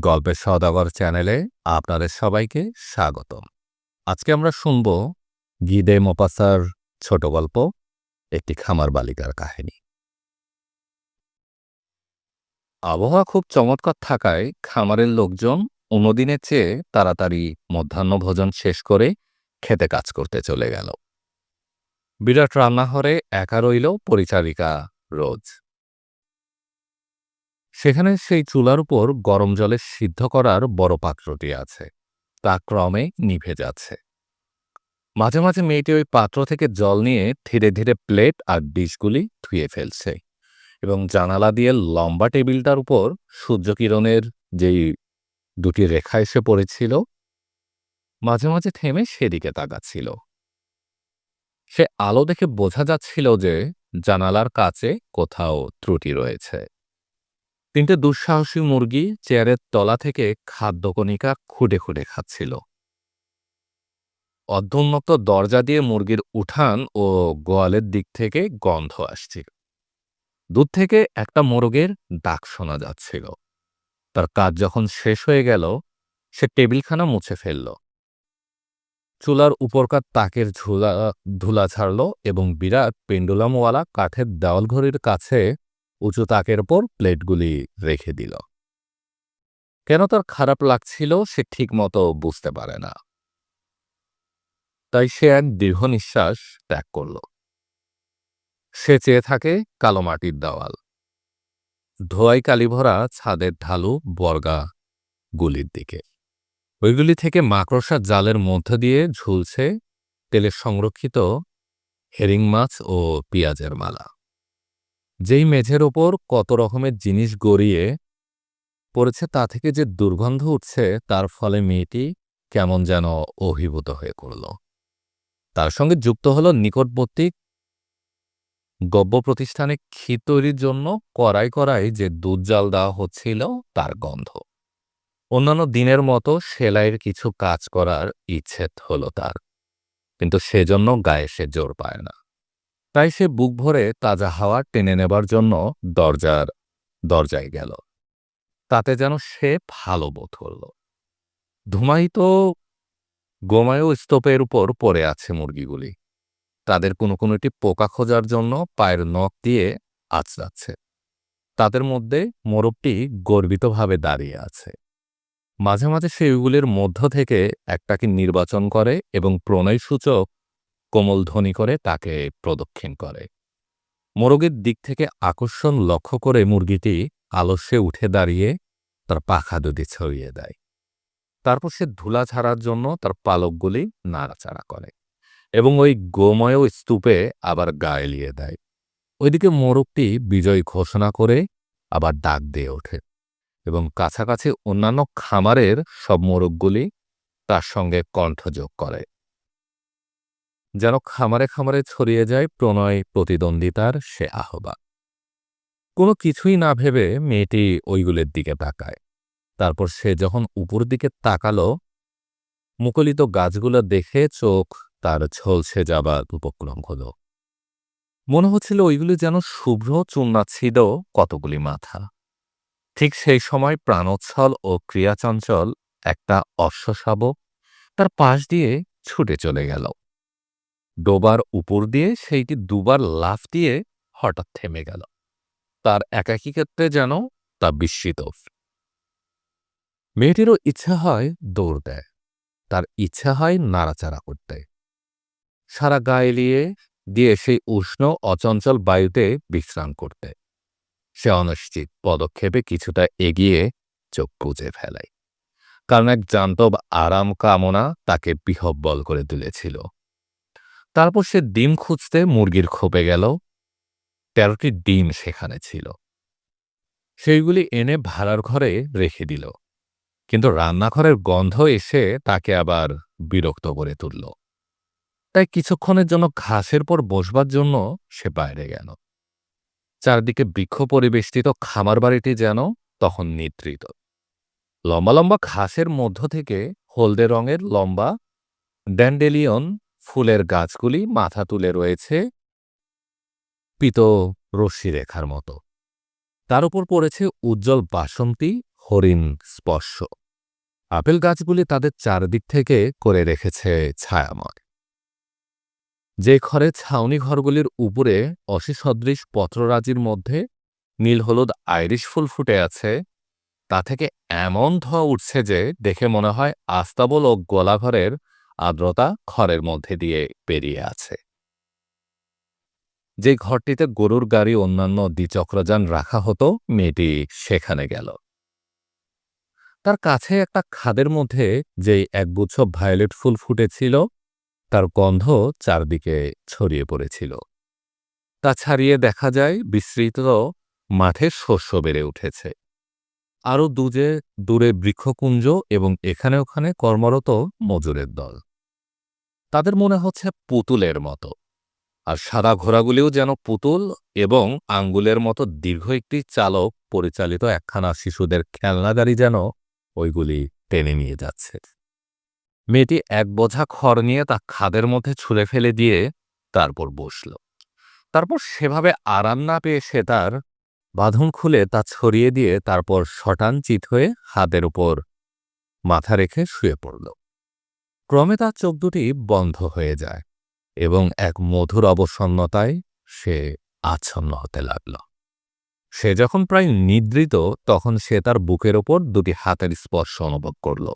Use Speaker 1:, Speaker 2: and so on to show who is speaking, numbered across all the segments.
Speaker 1: গল্পের সদাগর চ্যানেলে আপনাদের সবাইকে স্বাগত আজকে আমরা শুনব গিদে মোপাসার ছোট গল্প, একটি খামার বালিকার কাহিনী। আবহাওয়া খুব চমৎকার থাকায় খামারের লোকজন অন্যদিনের চেয়ে তাড়াতাড়ি মধ্যাহ্নভোজন শেষ করে খেতে কাজ করতে চলে গেল। বিরাট রান্নাঘরে একা রইল পরিচারিকা রোজ। সেখানে সেই চুলার উপর গরম জলে সিদ্ধ করার বড় পাত্রটি আছে। তা ক্রমে নিভে যাচ্ছে। মাঝে মাঝে মেয়েটি ওই পাত্র থেকে জল নিয়ে ধীরে ধীরে প্লেট আর ডিশগুলি ধুয়ে ফেলছে এবং জানালা দিয়ে লম্বা টেবিলটার উপর সূর্যকিরণের যেই দুটি রেখা এসে পড়েছিল, মাঝে মাঝে থেমে সেদিকে তাকাচ্ছিল। সে আলো দেখে বোঝা যাচ্ছিল যে জানালার কাছে কোথাও ত্রুটি রয়েছে। তিনটে দুঃসাহসী মুরগি চেয়ারের তলা থেকে খাদ্যকণিকা খুঁটে খুঁটে খাচ্ছিল। অর্ধোন্মুক্ত দরজা দিয়ে মুরগির উঠান ও গোয়ালের দিক থেকে গন্ধ আসছিল। দূর থেকে একটা মোরগের ডাক শোনা যাচ্ছিল। তার কাজ যখন শেষ হয়ে গেল, সে টেবিলখানা মুছে ফেলল। চুলার উপরকার তাকের ঝুলা, ধুলা ছাড়ল এবং বিরাট পেন্ডুলামওয়ালা কাঠের দেওয়াল ঘড়ির কাছে উঁচু তাকের ওপর প্লেটগুলি রেখে দিল। কেন তার খারাপ লাগছিল সে ঠিকমতো বুঝতে পারে না। তাই সে এক দীর্ঘ নিঃশ্বাস ত্যাগ করল। সে চেয়ে থাকে কালো মাটির দেওয়াল। ধোয়াই কালিভরা ছাদের ঢালু বর্গা গুলির দিকে। ওইগুলি থেকে মাকড়সার জালের মধ্য দিয়ে ঝুলছে তেলে সংরক্ষিত হেরিং মাছ ও পেঁয়াজের মালা। যেই মেঝের ওপর কত রকমের জিনিস গড়িয়ে পড়েছে তা থেকে যে দুর্গন্ধ উঠছে, তার ফলে মেয়েটি কেমন যেন অভিভূত হয়ে পড়ল। তার সঙ্গে যুক্ত হল নিকটবর্তী গব্য প্রতিষ্ঠানে ক্ষীর তৈরির জন্য কড়াই কড়াই যে দুধ জাল দেওয়া হচ্ছিল, তার গন্ধ। অন্যান্য দিনের মতো সেলাইয়ের কিছু কাজ করার ইচ্ছে হল তার, কিন্তু সেজন্য গায়ে সে জোর পায় না। তাই সে বুক ভরে তাজা হাওয়া টেনে নেবার জন্য দরজার, দরজায় গেল। তাতে যেন সে ভালো বোধ করল। ধুমায়িত গোমায়ু স্তূপের উপর পড়ে আছে মুরগিগুলি। তাদের কোনো কোনোটি পোকা খোঁজার জন্য পায়ের নখ দিয়ে আঁচড়াচ্ছে তাদের মধ্যে মোরবটি গর্বিতভাবে দাঁড়িয়ে আছে। মাঝে মাঝে সেইগুলির মধ্য থেকে একটাকে নির্বাচন করে এবং প্রণয়সূচক কোমল ধ্বনি করে তাকে প্রদক্ষিণ করে। মোরগের দিক থেকে আকর্ষণ লক্ষ্য করে মুরগিটি আলস্যে উঠে দাঁড়িয়ে তার পাখা দুটি ছড়িয়ে দেয়। তারপর সে ধুলা ছাড়ার জন্য তার পালকগুলি নাড়াচাড়া করে এবং ওই গোময় স্তূপে আবার গা এলিয়ে দেয়। ওইদিকে মোরগটি বিজয় ঘোষণা করে আবার ডাক দিয়ে ওঠে এবং কাছাকাছি অন্যান্য খামারের সব মোরগগুলি তার সঙ্গে কণ্ঠযোগ করে। যেন খামারে খামারে ছড়িয়ে যায় প্রণয় প্রতিদ্বন্দ্বিতার সে আহ্বান। কোনো কিছুই না ভেবে মেয়েটি ওইগুলোর দিকে তাকায়। তারপর সে যখন উপর দিকে তাকালো, মুকলিত গাছগুলো দেখে চোখ তার ঝলসে যাবার উপক্রম হল। মনে হচ্ছিল ওইগুলি যেন শুভ্র চুন্নাচ্ছিল কতগুলি মাথা। ঠিক সেই সময় প্রাণোচ্ছল ও ক্রিয়াচঞ্চল একটা অশ্বশাবক তার পাশ দিয়ে ছুটে চলে গেল। ডোবার উপর দিয়ে সেইটি দুবার লাফ দিয়ে হঠাৎ থেমে গেল। তার একাকী ক্ষেত্রে যেন তা বিস্মিত। মেয়েটিরও ইচ্ছা হয় দৌড় দেয়। তার ইচ্ছা হয় নাড়াচাড়া করতে। সারা গায়ে লিয়ে দিয়ে সেই উষ্ণ, অচঞ্চল বায়ুতে বিশ্রাম করতে। সে অনিশ্চিত পদক্ষেপে কিছুটা এগিয়ে চোখ বুঝে ফেলায় কারণ এক জান্তব আরাম কামনা তাকে বিহব্বল করে তুলেছিল। তারপর সে ডিম খুঁজতে মুরগির খোপে গেল। তেরোটি ডিম সেখানে ছিল। সেইগুলি এনে ভাড়ার ঘরে রেখে দিল। কিন্তু রান্নাঘরের গন্ধ এসে তাকে আবার বিরক্ত করে তুলল। তাই কিছুক্ষণের জন্য ঘাসের পর বসবার জন্য সে বাইরে গেল। চারদিকে বৃক্ষ পরিবেষ্টিত খামার বাড়িটি যেন তখন নিদ্রিত। লম্বা লম্বা ঘাসের মধ্য থেকে হলদে রঙের লম্বা ড্যান্ডেলিয়ন ফুলের গাছগুলি মাথা তুলে রয়েছে পিত রশ্মি রেখার মতো। তার উপর পড়েছে উজ্জ্বল বাসন্তী হরিণ স্পর্শ। আপেল গাছগুলি তাদের চারদিক থেকে করে রেখেছে ছায়াময়। যে ঘরে ছাউনি ঘরগুলির উপরে অসিসদৃশ পত্ররাজির মধ্যে নীল হলুদ আইরিশ ফুল ফুটে আছে, তা থেকে এমন ধোঁয়া উঠছে যে দেখে মনে হয় আস্তাবল ও গোলাঘরের আর্দ্রতা ঘরের মধ্যে দিয়ে পেরিয়ে আছে। যে ঘরটিতে গরুর গাড়ি অন্যান্য দ্বিচক্রযান রাখা হতো, মেয়েটি সেখানে গেল। তার কাছে একটা খাদের মধ্যে যেই একগুচ্ছ ভায়োলেট ফুল ফুটেছিল, তার গন্ধ চারদিকে ছড়িয়ে পড়েছিল। তা ছাড়িয়ে দেখা যায়, বিস্তৃত মাঠে শস্য বেড়ে উঠেছে। আরও দুজে দূরে বৃক্ষকুঞ্জ এবং এখানে ওখানে কর্মরত মজুরের দল। তাদের মনে হচ্ছে পুতুলের মতো। আর সাদা ঘোড়াগুলিও যেন পুতুল এবং আঙ্গুলের মতো দীর্ঘ একটি চালক পরিচালিত একখানা শিশুদের খেলনা গাড়ি যেন ওইগুলি টেনে নিয়ে যাচ্ছে। মেয়েটি এক বোঝা খড় নিয়ে তা খাদের মধ্যে ছুঁড়ে ফেলে দিয়ে তারপর বসল। তারপর সেভাবে আরাম না পেয়ে সে তার বাঁধন খুলে তা ছড়িয়ে দিয়ে তারপর শটান চিত হয়ে হাতের উপর মাথা রেখে শুয়ে পড়ল। ক্রমে তার চোখ দুটি বন্ধ হয়ে যায় এবং এক মধুর অবসন্নতায় সে আচ্ছন্ন হতে লাগল। সে যখন প্রায় নিদ্রিত, তখন সে তার বুকের ওপর দুটি হাতের স্পর্শ অনুভব করল।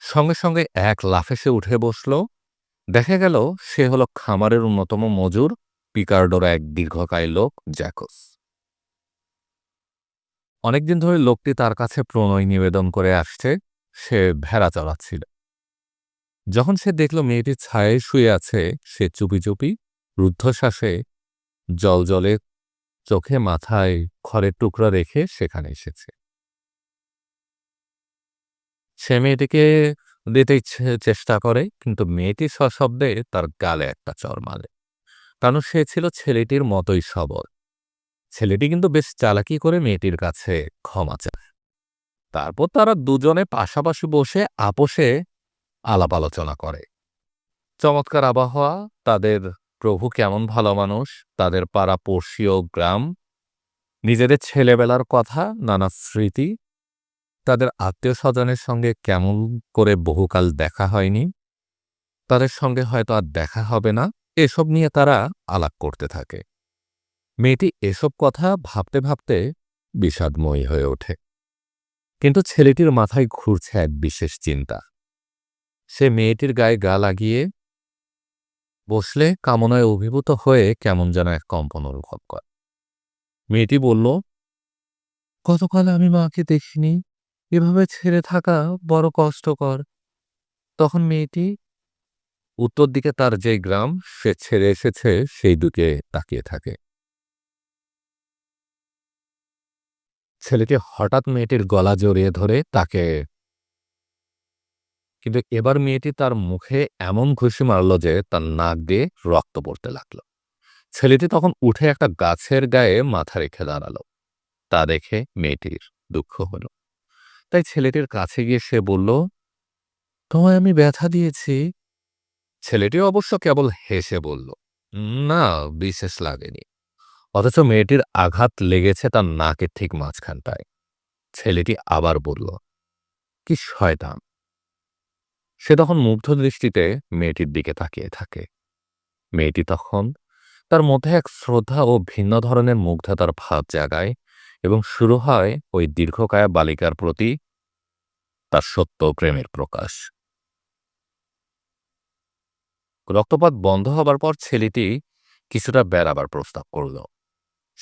Speaker 1: সঙ্গে সঙ্গে এক লাফে সে উঠে বসল। দেখা গেল, সে হল খামারের অন্যতম মজুর, পিকার্ডোর এক দীর্ঘকায় লোক, জ্যাকস। অনেকদিন ধরে লোকটি তার কাছে প্রণয় নিবেদন করে আসছে, সে ভেড়া চড়াচ্ছিল যখন সে দেখল মেয়েটি ছায়ে শুয়ে আছে, সে চুপি চুপি রুদ্ধশ্বাসে জল জলে চোখে মাথায় খড়ের টুকরা রেখে সেখানে এসেছে। সে মেয়েটিকে দিতে চেষ্টা করে, কিন্তু মেয়েটি সশব্দে তার গালে একটা চর মারে। কারণ সে ছিল ছেলেটির মতোই সবল। ছেলেটি কিন্তু বেশ চালাকি করে মেয়েটির কাছে ক্ষমা চায়। তারপর তারা দুজনে পাশাপাশি বসে আপোষে আলাপ আলোচনা করে। চমৎকার আবহাওয়া, তাদের প্রভু কেমন ভালো মানুষ, তাদের পাড়া পড়শি ও গ্রাম, নিজেদের ছেলেবেলার কথা, নানা স্মৃতি, তাদের আত্মীয় স্বজনের সঙ্গে কেমন করে বহুকাল দেখা হয়নি, তাদের সঙ্গে হয়তো আর দেখা হবে না, এসব নিয়ে তারা আলাপ করতে থাকে। মেয়েটি এসব কথা ভাবতে ভাবতে বিষাদময়ী হয়ে ওঠে। কিন্তু ছেলেটির মাথায় ঘুরছে এক বিশেষ চিন্তা। সে মেয়েটির গায়ে গা লাগিয়ে বসলে কামনায় অভিভূত হয়ে কেমন যেন এক কম্পন অনুভব করে। মেয়েটি বলল, গতকাল আমি মাকে দেখিনি। এভাবে ছেড়ে থাকা বড় কষ্টকর। তখন মেয়েটি উত্তর দিকে তার যে গ্রাম, সে ছেড়ে এসেছে, সেই দিকে তাকিয়ে থাকে। ছেলেটি হঠাৎ মেয়েটির গলা জড়িয়ে ধরে তাকে কিন্তু এবার মেয়েটি তার মুখে এমন ঘুষি মারল যে তার নাক দিয়ে রক্ত পড়তে লাগল। ছেলেটি তখন উঠে একটা গাছের গায়ে মাথা রেখে দাঁড়াল। তা দেখে মেয়েটির দুঃখ হল। তাই ছেলেটির কাছে গিয়ে সে বলল, তোমায় আমি ব্যথা দিয়েছি। ছেলেটি অবশ্য কেবল হেসে বলল, না, বিশেষ লাগেনি। অথচ মেয়েটির আঘাত লেগেছে তার নাকের ঠিক মাঝখানটায়। ছেলেটি আবার বলল, কি শয়তান! সে তখন মুগ্ধ দৃষ্টিতে মেয়েটির দিকে তাকিয়ে থাকে। মেয়েটি তখন তার মধ্যে এক শ্রদ্ধা ও ভিন্ন ধরনের মুগ্ধতার ভাব জাগায় এবং শুরু হয় ওই দীর্ঘকায়া বালিকার প্রতি তার সত্য প্রেমের প্রকাশ। রক্তপাত বন্ধ হবার পর ছেলেটি কিছুটা বেড়াবার প্রস্তাব করল।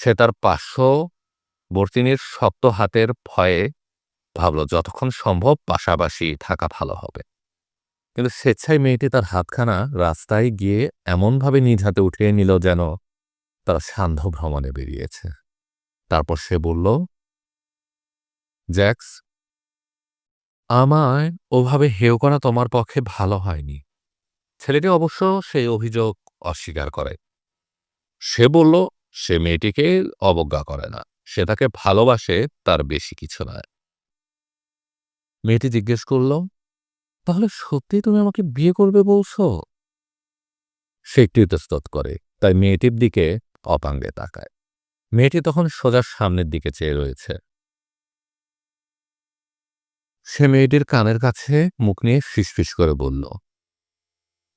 Speaker 1: সে তার পার্শ্ববর্তিনীর শক্ত হাতের ভয়ে ভাবল, যতক্ষণ সম্ভব পাশাপাশি থাকা ভালো হবে। কিন্তু স্বেচ্ছায় মেয়েটি তার হাতখানা রাস্তায় গিয়ে এমনভাবে নিজ হাতে উঠিয়ে নিল যেন তারা সান্ধ্য ভ্রমণে বেরিয়েছে। তারপর সে বলল, জ্যাক্স, আমায় ওভাবে হেয় করা তোমার পক্ষে ভালো হয়নি। ছেলেটি অবশ্য সেই অভিযোগ অস্বীকার করে। সে বলল সে মেয়েটিকে অবজ্ঞা করে না। সে তাকে ভালোবাসে তার বেশি কিছু নয়। মেয়েটি জিজ্ঞেস করল তাহলে সত্যি তুমি আমাকে বিয়ে করবে বলছো? সে একটু ইতস্তত করে তাই মেয়েটির দিকে অপাঙ্গে তাকায়। মেয়েটি তখন সোজা সামনের দিকে চেয়ে রয়েছে। সে মেয়েটির কানের কাছে মুখ নিয়ে ফিসফিস করে বলল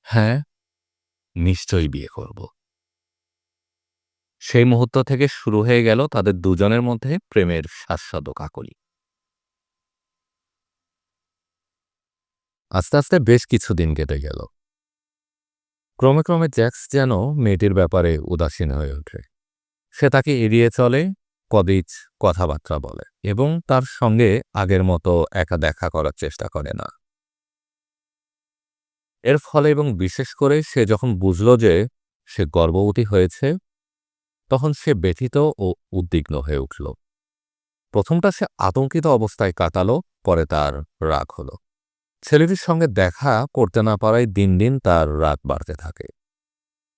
Speaker 1: হ্যাঁ নিশ্চয়ই বিয়ে করব। সেই মুহূর্ত থেকে শুরু হয়ে গেল তাদের দুজনের মধ্যে প্রেমের শাশ্বত কাকলি। আস্তে আস্তে বেশ কিছুদিন কেটে গেল। ক্রমে ক্রমে জ্যাক্স যেন মেয়েটির ব্যাপারে উদাসীন হয়ে ওঠে। সে তাকে এড়িয়ে চলে, কদিচ কথাবার্তা বলে এবং তার সঙ্গে আগের মতো একা দেখা করার চেষ্টা করে না। এর ফলে এবং বিশেষ করে সে যখন বুঝল যে সে গর্ভবতী হয়েছে তখন সে ব্যথিত ও উদ্বিগ্ন হয়ে উঠল। প্রথমটা সে আতঙ্কিত অবস্থায় কাটালো, পরে তার রাগ হল। ছেলেটির সঙ্গে দেখা করতে না পারায় দিন দিন তার রাগ বাড়তে থাকে।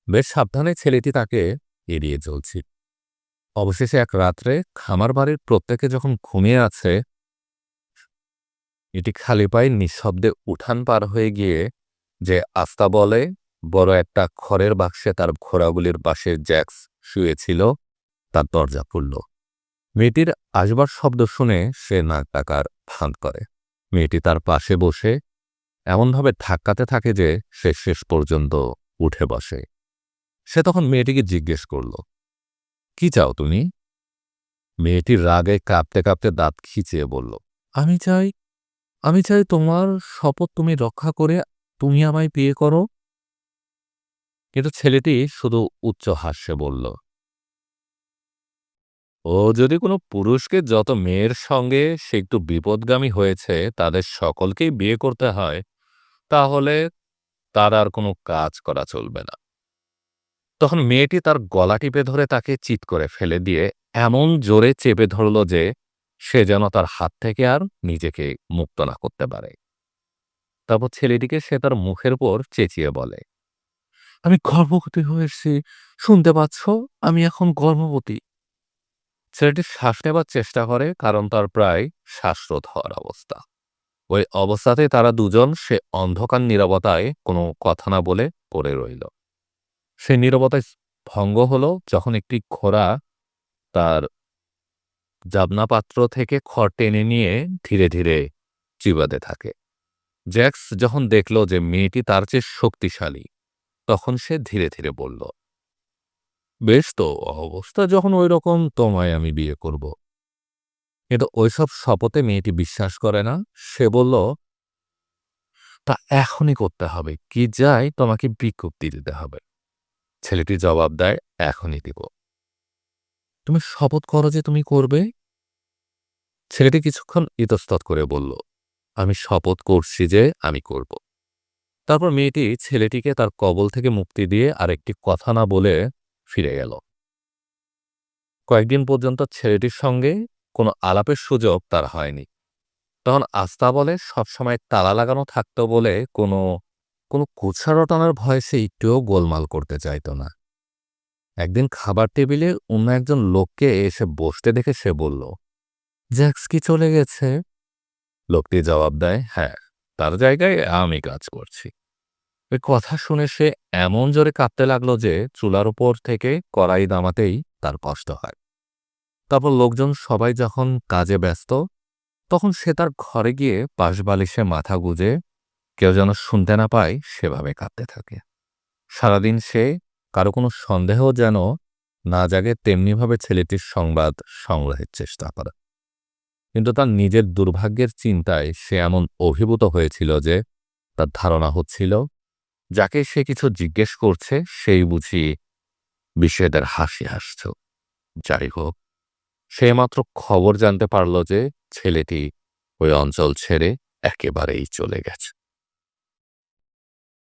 Speaker 1: বেশ সাবধানে ছেলেটি তাকে এড়িয়ে চলছি। অবশেষে এক রাত্রে খামার বাড়ির প্রত্যেকে যখন ঘুমিয়ে আছে, এটি খালি পায়ে নিঃশব্দে উঠান পার হয়ে গিয়ে যে আস্তা বলে, বড় একটা খড়ের বাক্সে তার ঘোড়াগুলির পাশে জ্যাক্স শুয়েছিল, তার দরজা খুলল। মেয়েটির আসবার শব্দ শুনে সে নাক ডাকার ফাঁদ করে। মেয়েটি তার পাশে বসে এমনভাবে ধাক্কাতে থাকে যে সে শেষ পর্যন্ত উঠে বসে। সে তখন মেয়েটিকে জিজ্ঞেস করল, কি চাও তুমি? মেয়েটির রাগে কাঁপতে কাঁপতে দাঁত খিচিয়ে বলল, আমি চাই আমি চাই তোমার শপথ তুমি রক্ষা করে তুমি আমায় বিয়ে করো। কিন্তু ছেলেটি শুধু উচ্চ হাস্যে বলল, ও যদি কোনো পুরুষকে যত মেয়ের সঙ্গে সে একটু বিপদগামী হয়েছে, তাদের সকলকেই বিয়ে করতে হয়, তাহলে তার আর কোনো কাজ করা চলবে না। তখন মেয়েটি তার গলা টিপে ধরে তাকে চিৎ করে ফেলে দিয়ে এমন জোরে চেপে ধরল যে সে যেন তার হাত থেকে আর নিজেকে মুক্ত না করতে পারে। তারপর ছেলেটিকে সে তার মুখের পর চেঁচিয়ে বলে আমি গর্ভবতী হয়েছি, শুনতে পাচ্ছ? আমি এখন গর্ভবতী। ছেলেটি শ্বাস নেবার চেষ্টা করে, কারণ তার প্রায় শ্বাসরোধ হওয়ার অবস্থা। ওই অবস্থাতে তারা দুজন সে অন্ধকার নিরবতায় কোনো কথা না বলে পড়ে রইল। সে নিরবতায় ভঙ্গ হলো যখন একটি ঘোড়া তার জাবনা পাত্র থেকে খড় টেনে নিয়ে ধীরে ধীরে চিবাতে থাকে। জ্যাক্স যখন দেখল যে মেয়েটি তার চেয়ে শক্তিশালী তখন সে ধীরে ধীরে বলল, বেশ তো, অবস্থা যখন ওই রকম তোমায় আমি বিয়ে করব। কিন্তু ওইসব শপথে মেয়েটি বিশ্বাস করে না। সে বলল, তা এখনই করতে হবে। কি যাই তোমাকে বিজ্ঞপ্তি দিতে হবে। ছেলেটি জবাব দেয়, এখনই দিব। তুমি শপথ করো যে তুমি করবে? ছেলেটি কিছুক্ষণ ইতস্তত করে বলল, আমি শপথ করছি যে আমি করব। তারপর মেয়েটি ছেলেটিকে তার কবল থেকে মুক্তি দিয়ে আরেকটি কথা না বলে ফিরে গেল। কয়েকদিন পর্যন্ত ছেলেটির সঙ্গে কোনো আলাপের সুযোগ তার হয়নি। তখন আস্তা বলে, সবসময় তালা লাগানো থাকতো বলে কোনো কোনো কুৎসারটানোর ভয়ে সে একটুও গোলমাল করতে চাইত না। একদিন খাবার টেবিলে অন্য একজন লোককে এসে বসতে দেখে সে বলল, জ্যাক্স কি চলে গেছে? লোকটি জবাব দেয় হ্যাঁ। তার জায়গায় আমি কাজ করছি। ওই কথা শুনে সে এমন জোরে কাঁপতে লাগল যে চুলার উপর থেকে কড়াই দামাতেই তার কষ্ট হয়। তারপর লোকজন সবাই যখন কাজে ব্যস্ত, তখন সে তার ঘরে গিয়ে পাশবালিশে মাথা গুজে কেউ যেন শুনতে না পায় সেভাবে কাঁদতে থাকে। সারাদিন সে কারও কোনো সন্দেহ যেন না জাগে, তেমনিভাবে ছেলেটির সংবাদ সংগ্রহের চেষ্টা করে। কিন্তু তার নিজের দুর্ভাগ্যের চিন্তায় সে এমন অভিভূত হয়েছিল যে তার ধারণা হচ্ছিল, যাকে সে কিছু জিজ্ঞেস করছে, সেই বুঝি বিষয়দের হাসি হাসছ। যাই হোক, সে মাত্র খবর জানতে পারল যে ছেলেটি ওই অঞ্চল ছেড়ে একেবারেই চলে গেছে।